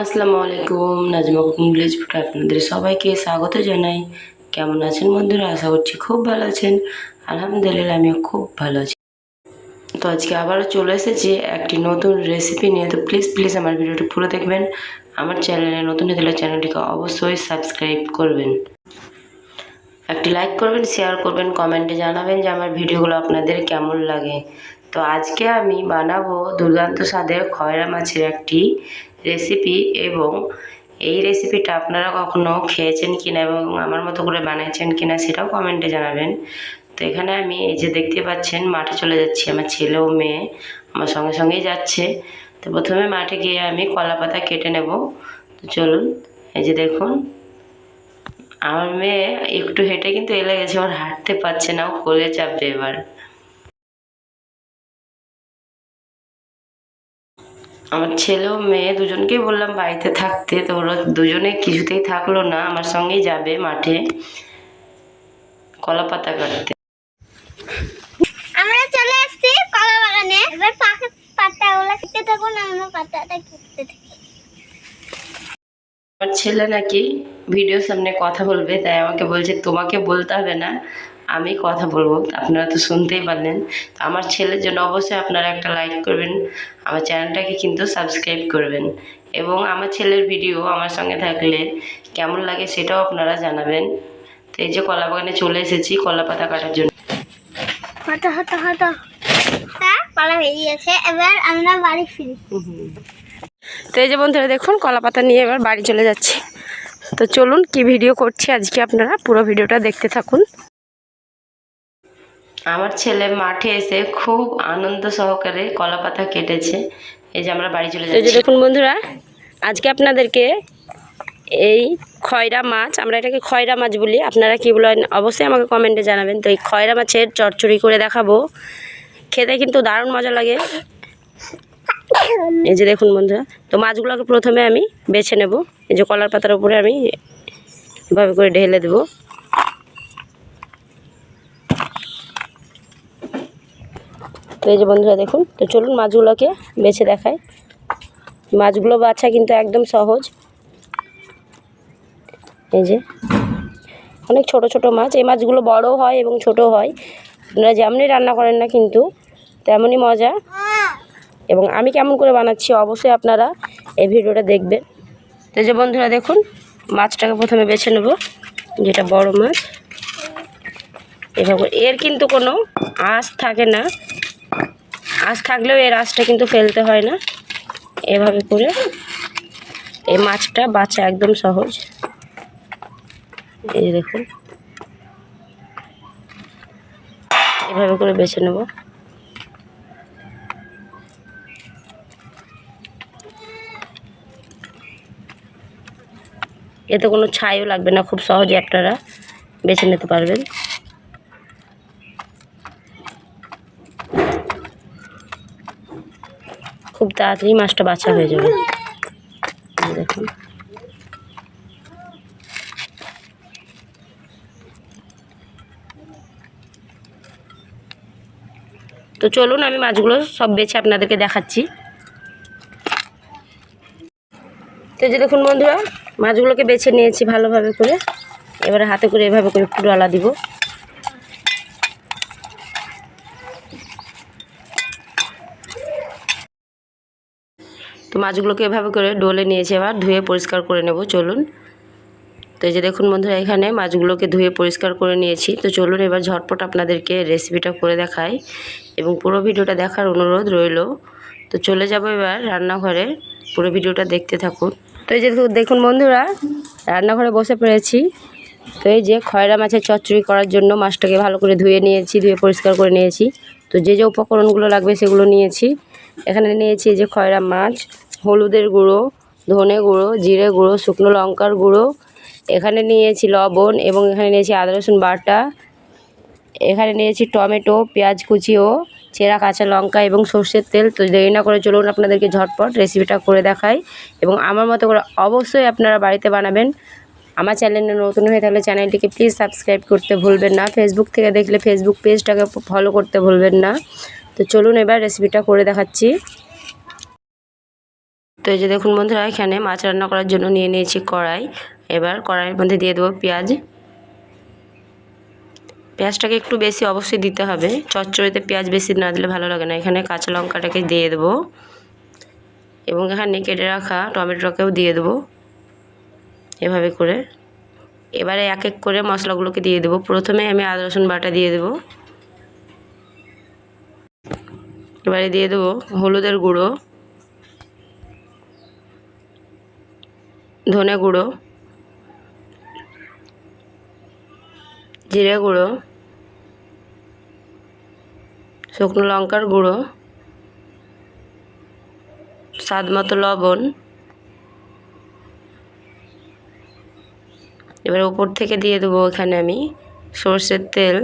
আসসালামু আলাইকুম, নাজমা ভিলেজ ফুটে আপনাদের সবাইকে স্বাগত জানাই। কেমন আছেন বন্ধুরা? আশা করছি খুব ভালো আছেন। আলহামদুলিল্লাহ, আমিও খুব ভালো আছি। তো আজকে আবারও চলে এসেছি একটি নতুন রেসিপি নিয়ে। তো প্লিজ প্লিজ আমার ভিডিওটি পুরো দেখবেন। আমার চ্যানেলে নতুন হলে চ্যানেলটিকে অবশ্যই সাবস্ক্রাইব করবেন। একটি লাইক করবেন শেয়ার করবেন কমেন্টে জানাবেন যে আমার ভিডিওগুলো আপনাদের কেমন লাগে। তো আজকে আমি বানাবো দুর্দান্ত স্বাদের খয়রা মাছের একটি রেসিপি এবং এই রেসিপিটা আপনারা কখনো খেয়েছেন কিনা এবং আমার মতো করে বানিয়েছেন কিনা সেটাও কমেন্টে জানাবেন। তো এখানে আমি এই যে দেখতে পাচ্ছেন, মাঠে চলে যাচ্ছি আমার ছেলে ও মেয়ে, আমার সঙ্গে সঙ্গেই যাচ্ছে। তো প্রথমে মাঠে গিয়ে আমি কলা পাতা কেটে নেব। তো চলুন, এই যে দেখুন, আমার মেয়ে একটু হেঁটে কিন্তু এলে গেছে ওর হাঁটতে পারছে না, ও কোলে চাপবে এবার। আমার ছেলে ও মেয়ে দুজনকেই বললাম বাড়িতে থাকতে তো ওরা দুজনে কিছুতেই থাকল না আমার সঙ্গেই যাবে মাঠে কলা পাতা কাটতে। আমরা চলে এসেছি কলা বাগানে। এবার পাখি পাতাগুলো খেতে থাকুন আমরা পাতাটা খেতে থাকি আমার ছেলে নাকি ভিডিওর সামনে কথা বলবে তাই আমাকে বলছে তোমাকে বলতে হবে না। আমি কথা বলব আপনারা তো শুনতেই পারলেন। তো আমার ছেলের জন্য অবশ্যই আপনারা একটা লাইক করবেন আমার চ্যানেলটাকে কিন্তু সাবস্ক্রাইব করবেন। এবং আমার ছেলের ভিডিও আমার সঙ্গে থাকলে কেমন লাগে সেটাও আপনারা জানাবেন। তো এই যে কলা বাগানে চলে এসেছি কলা পাতা কাটার জন্য। হতো হতো হতো তা কলা হয়ে গিয়েছে এবার আমরা বাড়ি ফিরি। তো এই যে বন্ধুরা দেখুন কলা পাতা নিয়ে এবার বাড়ি চলে যাচ্ছে। তো চলুন কি ভিডিও করছি আজকে আপনারা পুরো ভিডিওটা দেখতে থাকুন। আমার ছেলে মাঠে এসে খুব আনন্দ সহকারে কলা পাতা কেটেছে। এই যে আমরা বাড়ি চলে যাচ্ছি এই যে দেখুন বন্ধুরা আজকে আপনাদেরকে এই খয়রা মাছ আমরা এটাকে খয়রা মাছ বলি। আপনারা কি বলেন? অবশ্যই আমাকে কমেন্টে জানাবেন। তো এই খয়রা মাছের চচ্চড়ি করে দেখাবো। খেতে কিন্তু দারুণ মজা লাগে। এই যে দেখুন বন্ধুরা তো মাছগুলোকে প্রথমে আমি বেছে নেব। এই যে কলার পাতার উপরে আমি এভাবে করে ঢেলে দেবো। তো এই যে বন্ধুরা দেখুন, তো চলুন মাছগুলোকে বেছে দেখাই। মাছগুলো বাছা কিন্তু একদম সহজ। এই যে, অনেক ছোট ছোট মাছ। এই মাছগুলো বড় হয় এবং ছোট হয়। আপনারা যেমনই রান্না করেন না কিন্তু, তেমনই মজা। এবং আমি কেমন করে বানাচ্ছি অবশ্যই আপনারা এই ভিডিওটা দেখবেন। তো যে বন্ধুরা দেখুন, মাছটাকে প্রথমে বেছে নেব, যেটা বড় মাছ। এভাবে এর কিন্তু কোনো আঁশ থাকে না। আঁশ থাকলেও এর আঁশটা কিন্তু ফেলতে হয় না। এভাবে করে এই মাছটা বাছা একদম সহজ। এই দেখুন। এভাবে করে বেছে নেব। এতে কোনো ছাইও লাগবে না, খুব সহজে আপনারা বেছে নিতে পারবেন খুব তাড়াতাড়ি মাছটা বাছা হয়ে যাবে। দেখুন। তো চলুন, আমি মাছগুলো সব বেছে আপনাদেরকে দেখাচ্ছি। তো যে দেখুন বন্ধুরা, মাছগুলোকে বেছে নিয়েছি ভালোভাবে করে। এবারে হাতে করে এভাবে করে পুরো আলা দিব। তো মাছগুলোকে এভাবে করে ডলে নিয়েছি এবার, ধুয়ে পরিষ্কার করে নেব, চলুন। তো এই যে দেখুন বন্ধুরা, এখানে মাছগুলোকে ধুয়ে পরিষ্কার করে নিয়েছি। তো চলুন এবার ঝটপট আপনাদেরকে রেসিপিটা করে দেখাই এবং পুরো ভিডিওটা দেখার অনুরোধ রইল। তো চলে যাব এবার রান্নাঘরে, পুরো ভিডিওটা দেখতে থাকুন। তো এই যে দেখুন বন্ধুরা, রান্নাঘরে বসে পড়েছি। তো এই যে খয়রা মাছের চচ্চড়ি করার জন্য মাছটাকে ভালো করে ধুয়ে নিয়েছি, ধুয়ে পরিষ্কার করে নিয়েছি। তো যে যে উপকরণগুলো লাগবে সেগুলো নিয়েছি। এখানে নিয়েছি যে খয়রা মাছ হলুদের গুঁড়ো, ধনে গুঁড়ো, জিরে গুঁড়ো, শুকনো লঙ্কার গুঁড়ো। এখানে নিয়েছি লবণ এবং এখানে নিয়েছি আদা, রসুন বাটা। এখানে নিয়েছি টমেটো, পেঁয়াজ কুচি ও চেরা, কাঁচা লঙ্কা এবং সর্ষের তেল। তো দেরি না করে চলুন আপনাদেরকে ঝটপট রেসিপিটা করে দেখাই এবং আমার মতো করে অবশ্যই আপনারা বাড়িতে বানাবেন। আমার চ্যানেলে নতুন হয়ে থাকলে চ্যানেলটিকে প্লিজ সাবস্ক্রাইব করতে ভুলবেন না। ফেসবুক থেকে দেখলে ফেসবুক পেজটাকে ফলো করতে ভুলবেন না। তো চলুন এবার রেসিপিটা করে দেখাচ্ছি। তো এই যে দেখুন বন্ধুরা, এখানে মাছ রান্না করার জন্য নিয়ে নিয়েছি কড়াই। এবার কড়াইয়ের মধ্যে দিয়ে দেবো পেঁয়াজ। পেঁয়াজটাকে একটু বেশি অবশ্যই দিতে হবে। চচ্চড়িতে পেঁয়াজ বেশি না দিলে ভালো লাগে না। এখানে কাঁচা লঙ্কাটাকে দিয়ে দেবো। এবং এখানে কেটে রাখা টমেটোটাকেও দিয়ে দেবো। এভাবে করে। এবারে এক এক করে মশলাগুলোকে দিয়ে দেবো। প্রথমে আমি আদা, রসুন বাটা দিয়ে দেবো। এবারে দিয়ে দেবো হলুদের গুঁড়ো। ধনে গুঁড়ো, জিরে গুঁড়ো, শুকনো লঙ্কার গুঁড়ো, স্বাদ মতো লবণ। এবার উপর থেকে দিয়ে দেবো এখানে আমি সর্ষের তেল।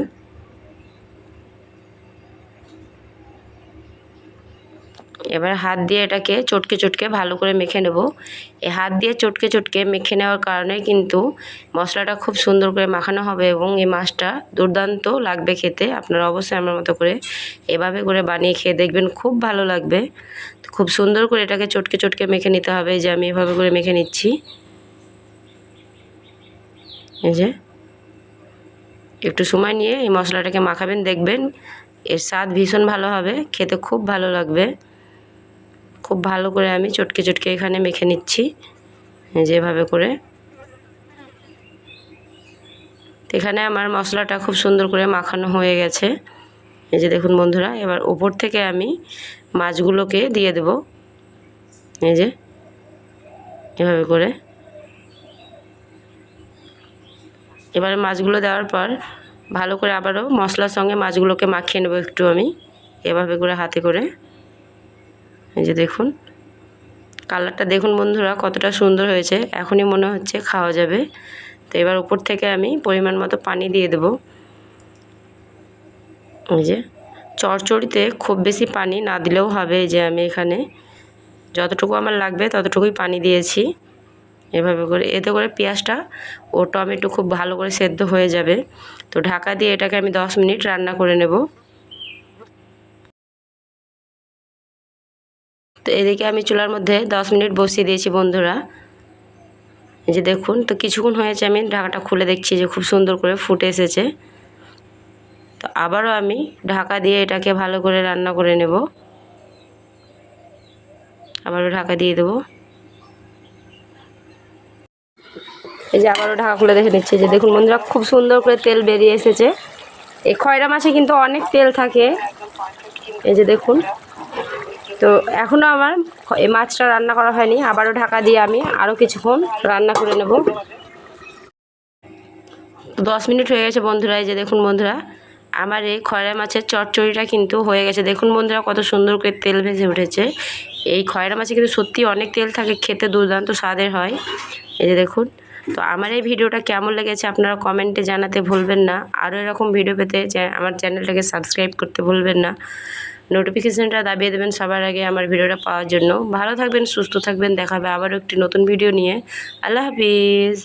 এবার হাত দিয়ে এটাকে চটকে চটকে ভালো করে মেখে নেব। এই হাত দিয়ে চটকে চটকে মেখে নেওয়ার কারণে কিন্তু মশলাটা খুব সুন্দর করে মাখানো হবে এবং এই মাছটা দুর্দান্ত লাগবে খেতে। আপনারা অবশ্যই আমার মতো করে এভাবে করে বানিয়ে খেয়ে দেখবেন, খুব ভালো লাগবে। খুব সুন্দর করে এটাকে চটকে চটকে মেখে নিতে হবে। যে আমি এভাবে করে মেখে নিচ্ছি। এই যে একটু সময় নিয়ে এই মশলাটাকে মাখাবেন, দেখবেন এর স্বাদ ভীষণ ভালো হবে, খেতে খুব ভালো লাগবে। খুব ভালো করে আমি চটকে চটকে এখানে মেখে নিচ্ছি। যেভাবে করে। এখানে আমার মশলাটা খুব সুন্দর করে মাখানো হয়ে গেছে। এই যে দেখুন বন্ধুরা, এবার ওপর থেকে আমি মাছগুলোকে দিয়ে দেব। এই যে এভাবে করে। এবারে মাছগুলো দেওয়ার পর ভালো করে আবারও মশলার সঙ্গে মাছগুলোকে মাখিয়ে নেব একটু আমি, এভাবে করে হাতে করে। এই যে দেখুন, কালারটা দেখুন বন্ধুরা কতটা সুন্দর হয়েছে। এখনই মনে হচ্ছে খাওয়া যাবে। তো এবার উপর থেকে আমি পরিমাণ মতো পানি দিয়ে দেব। এই যে চড়চড়িতে খুব বেশি পানি না দিলেও হবে যে আমি এখানে। যতটুকু আমার লাগবে ততটুকুই পানি দিয়েছি। এভাবে করে, এতে করে পেঁয়াজটা ও টমেটো খুব ভালো করে সেদ্ধ হয়ে যাবে। তো ঢাকা দিয়ে এটাকে আমি দশ মিনিট রান্না করে নেব। তো এদিকে আমি চুলার মধ্যে দশ মিনিট বসিয়ে দিয়েছি বন্ধুরা। এই যে দেখুন, তো কিছুক্ষণ হয়েছে আমি ঢাকাটা খুলে দেখছি যে খুব সুন্দর করে ফুটে এসেছে। তো আবারও আমি ঢাকা দিয়ে এটাকে ভালো করে রান্না করে নেব। আবারও ঢাকা দিয়ে দেবো। এই যে আবারও ঢাকা খুলে দেখে নিচ্ছে যে দেখুন বন্ধুরা, খুব সুন্দর করে তেল বেরিয়ে এসেছে। এই খয়রা মাছে কিন্তু অনেক তেল থাকে। এই যে দেখুন তো এখনও আমার এই মাছটা রান্না করা হয়নি। আবারও ঢাকা দিয়ে আমি আরও কিছুক্ষণ রান্না করে নেব। দশ মিনিট হয়ে গেছে বন্ধুরা, এই যে দেখুন বন্ধুরা, আমার এই খয়রা মাছের চটচড়িটা কিন্তু হয়ে গেছে। দেখুন বন্ধুরা, কত সুন্দর করে তেল ভেজে উঠেছে। এই খয়রা মাছে কিন্তু সত্যি অনেক তেল থাকে, খেতে দুর্দান্ত স্বাদের হয়। এই যে দেখুন, তো আমার এই ভিডিওটা কেমন লেগেছে আপনারা কমেন্টে জানাতে ভুলবেন না। আরও এরকম ভিডিও পেতে আমার চ্যানেলটাকে সাবস্ক্রাইব করতে ভুলবেন না। নোটিফিকেশানটা দাবিয়ে দেবেন সবার আগে আমার ভিডিওটা পাওয়ার জন্য। ভালো থাকবেন, সুস্থ থাকবেন। দেখাবে আবারও একটি নতুন ভিডিও নিয়ে। আল্লাহ হাফিজ।